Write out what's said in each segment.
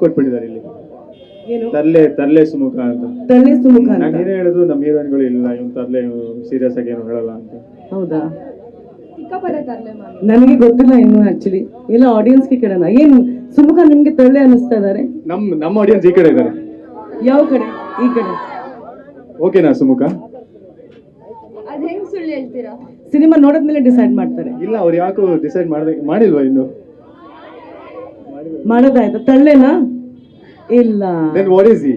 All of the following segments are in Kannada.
ಕೊಟ್ಬಿಟ್ಟಿದ್ದಾರೆ ಇಲ್ಲಿ. ಏನು? ತರ್ಲೆ ತರ್ಲೆ ಸುಮುಖ ಅಂತ. ತಳ್ಳಿ ಸುಮುಖ ನಾನು ಅಂತ ಏನೇ ಹೇಳಿದ್ರು ನಮ್ಮ ಹೀರೋಯಿನ್ಗಳು ಇಲ್ಲ ಇವ್ನು ತರ್ಲೆ ಸೀರಿಯಸ್ ಆಗಿ ಏನು ಹೇಳಲ್ಲ ಅಂತ. ಹೌದಾ? ನನಗೆ ಗೊತ್ತಿಲ್ಲ ಇನ್ನು ಆಕ್ಚುಲಿ ಇಲ್ಲ ಆಡಿಯನ್ಸ್ಗೆ ಕೇಳೋಣ. ಏನು ಸುಮುಖ ನಿಮ್ಗೆ ತಳ್ಳೆ ಅನಿಸ್ತಾ ಇದಾರೆ? ನಮ್ ನಮ್ಮ ಆಡಿಯನ್ಸ್ ಈ ಕಡೆ ಇದ್ದಾರೆ. ಯಾವ ಕಡೆ? ಈ ಕಡೆ. ಓಕೆನಾ ಸುಮುಖ? ಅದ್ ಹೆಂಗ್ ಸುಳ್ಳು ಹೇಳ್ತೀರಾ? ಸಿನಿಮಾ ನೋಡಿದ್ಮೇಲೆ ಡಿಸೈಡ್ ಮಾಡ್ತಾರೆ. ಇಲ್ಲ ಅವ್ರು ಯಾಕೋ ಡಿಸೈಡ್ ಮಾಡ್ದೆ ಮಾಡಿಲ್ವಾ ಇನ್ನು? ಮಾಡೋದಾಯ್ತಾ ತಳ್ಳೇನಾ? ಇಲ್ಲ. ದೆನ್ ವಾಟ್ ಇಸ್ ಈ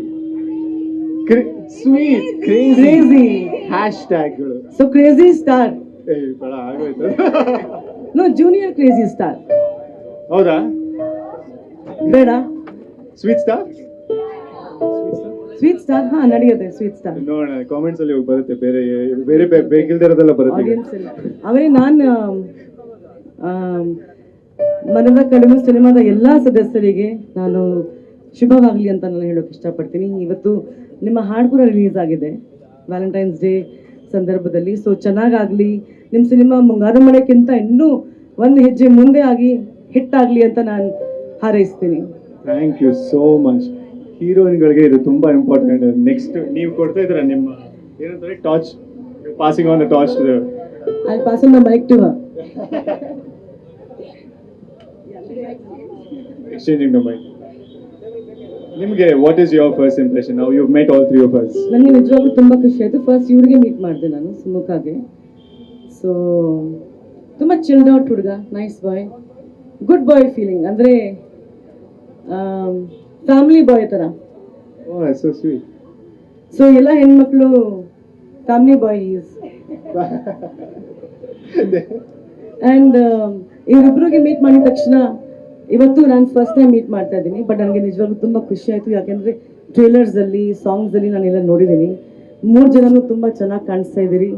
ಸ್ವೀಟ್ ಕ್ರೇಜಿ ಕ್ರೇಜಿ ಹ್ಯಾಶ್ ಟ್ಯಾಗ್ಗಳು ಸೊ ಕ್ರೇಜಿ ಸ್ಟಾರ್ ಏ ಬೇಡ ಆಗೋಯ್ತು. ನೋ ಜೂನಿಯರ್ ಕ್ರೇಜಿ ಸ್ಟಾರ್ ಹೌದಾ? ಬೇಡ. ಸ್ವೀಟ್ ಸ್ಟಾರ್ ಸ್ವೀಟ್ ಸ್ಟಾರ್ ಹಾ ನಡೆಯುತ್ತೆ ಸ್ವೀಟ್ ಸ್ಟಾರ್ ನೋಡೋಣ ಕಾಮೆಂಟ್ಸ್ ಅಲ್ಲಿ ಹೋಗಿ ಬರುತ್ತೆ ಬೇರೆ ಬೇರೆ ಬೇಕಿಲ್ದಿರೋದೆಲ್ಲ ಬರುತ್ತೆ ಅವರೇ ನಾನು ಮನದ ಕಡಿಮೆ ಸಿನಿಮಾದ ಎಲ್ಲ ಸದಸ್ಯರಿಗೆ ನಾನು ಶುಭವಾಗಲಿ ಅಂತ ನಾನು ಹೇಳೋಕೆ ಇಷ್ಟಪಡ್ತೀನಿ. ಇವತ್ತು ನಿಮ್ಮ ಹಾಡು ಕೂಡ ರಿಲೀಸ್ ಆಗಿದೆ. ವ್ಯಾಲೆಂಟೈನ್ಸ್ ಡೇ ಸಂದರ್ಭದಲ್ಲಿ. ಸೊ ಚೆನ್ನಾಗಾಗಲಿ. ನಿಮ್ಮ ಸಿನಿಮಾ ಮುಂಗಾರು ಮಳೆಕ್ಕಿಂತ ಇನ್ನೂ ಒಂದು ಹೆಜ್ಜೆ ಮುಂದೆ ಆಗಿ ಹಿಟ್ ಆಗಲಿ ಅಂತ ನಾನು ಹಾರೈಸ್ತೀನಿ. ಥ್ಯಾಂಕ್ ಯು ಸೋ ಮಚ್ ಹೀರೋಯಿನ್ಗಳಿಗೆ ಇದು ತುಂಬಾ ಇಂಪಾರ್ಟೆಂಟ್ ನೆಕ್ಸ್ಟ್ ನೀವು ಕೊಡ್ತಾ ಇದ್ರ ನಿಮ್ಮ ಏನಂತಾರೆ torch passing on the torch I pass the mic to exchanging the mic. ನಿಮಗೆ what is your first impression ನಾವು you met all three of us ನನಗೆ ನಿಜವಾಗ್ಲೂ ತುಂಬ ಖುಷಿ ಆಯಿತು. ಫಸ್ಟ್ ಇವರಿಗೆ ಮೀಟ್ ಮಾಡಿದೆ ನಾನು ಸುಮುಖಾಗೆ. ಸೊ ತುಂಬ ಚಿಲ್ಡ್ ಔಟ್ ಹುಡುಗ nice boy good boy feeling ಅಂದರೆ ಫ್ಯಾಮಿಲಿ ಬಾಯ್ ಥರ. ಸೊ ಸ್ವೀಟ್ ಸೊ ಎಲ್ಲ ಹೆಣ್ಮಕ್ಳು ಫ್ಯಾಮಿಲಿ ಬಾಯ್ ಈಸ್ ಆ್ಯಂಡ್ ಇವರಿಬ್ರಿಗೆ ಮೀಟ್ ಮಾಡಿದ ತಕ್ಷಣ ಇವತ್ತು ನಾನು ಫಸ್ಟ್ ಟೈಮ್ ಮೀಟ್ ಮಾಡ್ತಾ ಇದ್ದೀನಿ ಬಟ್ ನನಗೆ ನಿಜವಾಗ್ಲೂ ತುಂಬ ಖುಷಿ ಆಯಿತು. ಯಾಕೆಂದರೆ ಟ್ರೇಲರ್ಸಲ್ಲಿ ಸಾಂಗ್ಸಲ್ಲಿ ನಾನೆಲ್ಲ ನೋಡಿದ್ದೀನಿ. ಮೂರು ಜನನೂ ತುಂಬ ಚೆನ್ನಾಗಿ ಕಾಣಿಸ್ತಾ ಇದ್ದೀರಿ.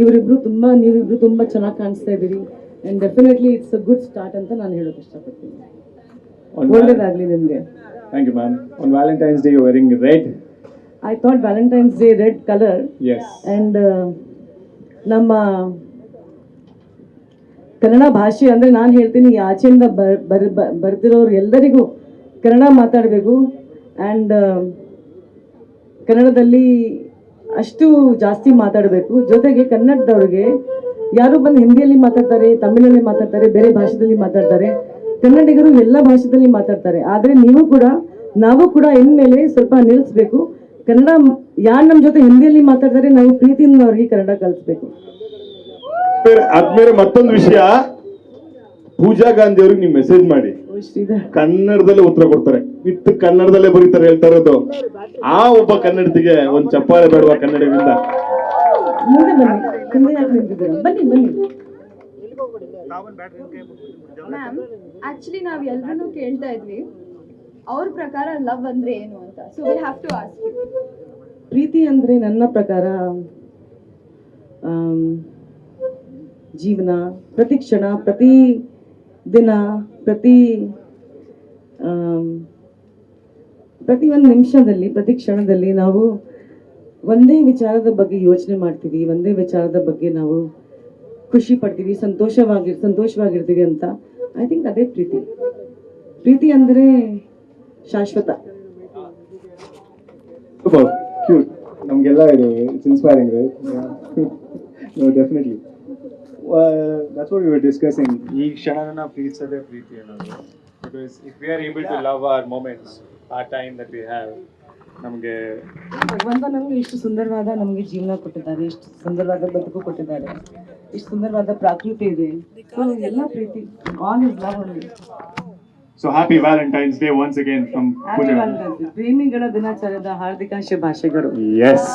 ಇವರಿಬ್ರು ತುಂಬ ನೀವಿಬ್ರು ತುಂಬ ಚೆನ್ನಾಗಿ ಕಾಣಿಸ್ತಾ ಇದ್ದೀರಿ. And definitely it's a good start ಅಂತ ನಾನು ಹೇಳೋಕೆ ಇಷ್ಟಪಡ್ತೀನಿ. ಒಳ್ಳೆಯದಾಗಲಿ ನಿಮಗೆ. Thank you ma'am on Valentine's Day you wearing red I thought Valentine's Day red colour and ನಮ್ಮ ಕನ್ನಡ ಭಾಷೆ ಅಂದರೆ ನಾನು ಹೇಳ್ತೀನಿ ಆಚೆಯಿಂದ ಬರ್ ಬರ್ ಎಲ್ಲರಿಗೂ ಕನ್ನಡ ಮಾತಾಡಬೇಕು. ಆ್ಯಂಡ್ ಕನ್ನಡದಲ್ಲಿ ಅಷ್ಟು ಜಾಸ್ತಿ ಮಾತಾಡಬೇಕು. ಜೊತೆಗೆ ಕನ್ನಡದವ್ರಿಗೆ ಯಾರು ಬಂದು ಹಿಂದಿಯಲ್ಲಿ ಮಾತಾಡ್ತಾರೆ, ತಮಿಳಲ್ಲಿ ಮಾತಾಡ್ತಾರೆ, ಬೇರೆ ಭಾಷೆದಲ್ಲಿ ಮಾತಾಡ್ತಾರೆ, ಕನ್ನಡಿಗರು ಎಲ್ಲ ಭಾಷೆದಲ್ಲಿ ಮಾತಾಡ್ತಾರೆ. ಆದರೆ ನೀವು ಕೂಡ, ನಾವು ಕೂಡ ಇನ್ಮೇಲೆ ಸ್ವಲ್ಪ ನಿಲ್ಲಿಸ್ಬೇಕು ಕನ್ನಡ ಯಾರು ನಮ್ಮ ಜೊತೆ ಹಿಂದಿಯಲ್ಲಿ ಮಾತಾಡ್ತಾರೆ, ನಾವು ಪ್ರೀತಿಯಿಂದ ಅವ್ರಿಗೆ ಕನ್ನಡ ಕಲಿಸ್ಬೇಕು. ಆದ್ಮೇಲೆ ಮತ್ತೊಂದು ವಿಷಯ. ಪೂಜಾ ಗಾಂಧಿ ಅವ್ರಿಗೆ ನೀವು ಮೆಸೇಜ್ ಮಾಡಿ. ಕನ್ನಡದಲ್ಲೇ ಉತ್ತರ ಕೊಡ್ತಾರೆ. ವಿತ್ ಕನ್ನಡದಲ್ಲೇ ಬರೀತಾರೆ ಹೇಳ್ತಾ ಇರೋದು. ಆ ಒಬ್ಬ ಕನ್ನಡತಿಗೆ ಒಂದ್ ಚಪ್ಪಾಳೆ ಬೇಡವಾ ಕನ್ನಡದಿಂದ? ಮುಂದೆ ಬನ್ನಿ ಮುಂದೆ ಯಾಕೆ ನಿಂತಿದ್ದೀರಾ? ಬನ್ನಿ ಬನ್ನಿ. ಮ್ಯಾಮ್ ಆಕ್ಚುಲಿ ನಾವ್ ಎಲ್ರೂ ಕೇಳ್ತಾ ಇದ್ವಿ. ಅವ್ರ ಪ್ರಕಾರ ಲವ್ ಅಂದ್ರೆ ಏನು ಅಂತ. So we have to ask you ಪ್ರೀತಿ ಅಂದ್ರೆ ನನ್ನ ಪ್ರಕಾರ ಜೀವನ ಪ್ರತಿ ಕ್ಷಣ, ಪ್ರತಿ ದಿನ, ಪ್ರತಿ ಪ್ರತಿ ಒಂದು ನಿಮಿಷದಲ್ಲಿ, ಪ್ರತಿ ಕ್ಷಣದಲ್ಲಿ ನಾವು ಒಂದೇ ವಿಚಾರದ ಬಗ್ಗೆ ಯೋಚನೆ ಮಾಡ್ತೀವಿ, ಒಂದೇ ವಿಚಾರದ ಬಗ್ಗೆ ನಾವು ಖುಷಿ ಪಡ್ತೀವಿ, ಸಂತೋಷವಾಗಿ, ಸಂತೋಷವಾಗಿರ್ತೀವಿ ಅಂತ. ಐ ಥಿಂಕ್ ಅದೇ ಪ್ರೀತಿ. ಪ್ರೀತಿ ಅಂದರೆ ಶಾಶ್ವತ. ನಮಗೆಲ್ಲ ಇದು it's inspiring no definitely that's what you were discussing ಈ ಕ್ಷಣನ ಪ್ರೀತಿಸದೆ ಪ್ರೀತಿ ಅನ್ನೋದು. Because if we are able to love our moments ಆ ಟೈಮ್ ದಟ್ ವಿ ಹ್ಯಾವ್ ನಮಗೆ ಭಗವಂತ ನಮಗೆ ಇಷ್ಟು ಸುಂದರವಾದ ನಮಗೆ ಜೀವನ ಕೊಟ್ಟಿದ್ದಾರೆ ಇಷ್ಟು ಸುಂದರವಾದ ಬದುಕು ಕೊಟ್ಟಿದ್ದಾರೆ ಇಷ್ಟು ಸುಂದರವಾದ ಪ್ರಾಕೃತಿ ಇದೆ. ಸೊ ಎಲ್ಲ ಪ್ರೀತಿ all is love only so happy Valentine's Day once again from ಪ್ರೇಮಿಗಳ ದಿನಾಚರಣೆದ ಹಾರ್ದಿಕ ಶುಭಾಶಯಗಳು ಎಸ್